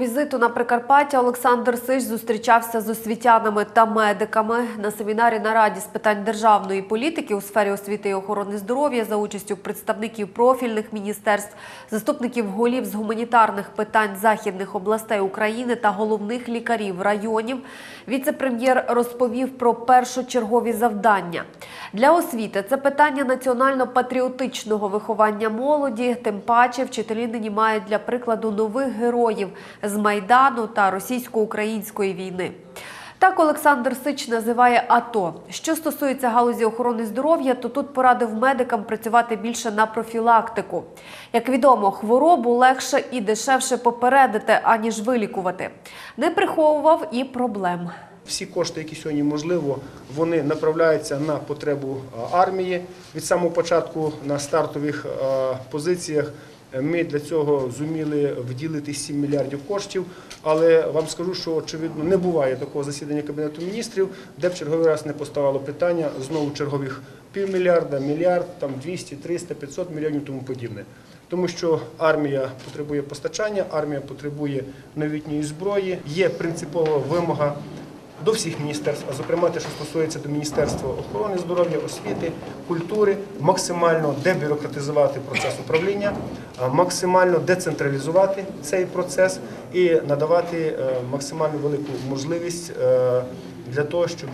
Візиту на Прикарпаття Олександр Сиш зустрічався з освітянами та медиками на семінарі нараді з питань державної політики у сфері освіти і охорони здоров'я за участю представників профільних міністерств, заступників голів з гуманітарних питань західних областей України та головних лікарів районів. Віце-прем'єр розповів про першочергові завдання для освіти. Це питання національно-патріотичного виховання молоді. Тим паче вчителі нині мають для прикладу нових героїв з майдану та російсько-української війни. Так Олександр Сич називає АТО. Що стосується галузі охорони здоров'я, то тут порадив медикам працювати більше на профілактику. Як відомо, хворобу легше і дешевше попередити, аніж вилікувати. Не приховував і проблем. Всі кошти, які сьогодні можливо, вони направляються на потребу армії. Від самого початку на стартових позиціях е, ми для цього зуміли вділити 7 мільярдів коштів. Але вам скажу, що очевидно не буває такого засідання кабінету міністрів, де б черговий раз не поставало питання знову чергових півмільярда, мільярд, там 200, 300, 500 мільйонів тому подібне. Тому що армія потребує постачання, армія потребує новітньої зброї. Є принципова вимога до всіх міністерств, а зокрема те, що стосується до Міністерства охорони здоров'я, освіти, культури, максимально дебюрократизувати процес управління, максимально децентралізувати цей процес і надавати е, максимально велику можливість е, для того, щоб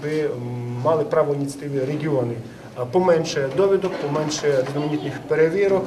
мали право ініціативи регіони. Поменше довідок, поменше різноманітних перевірок,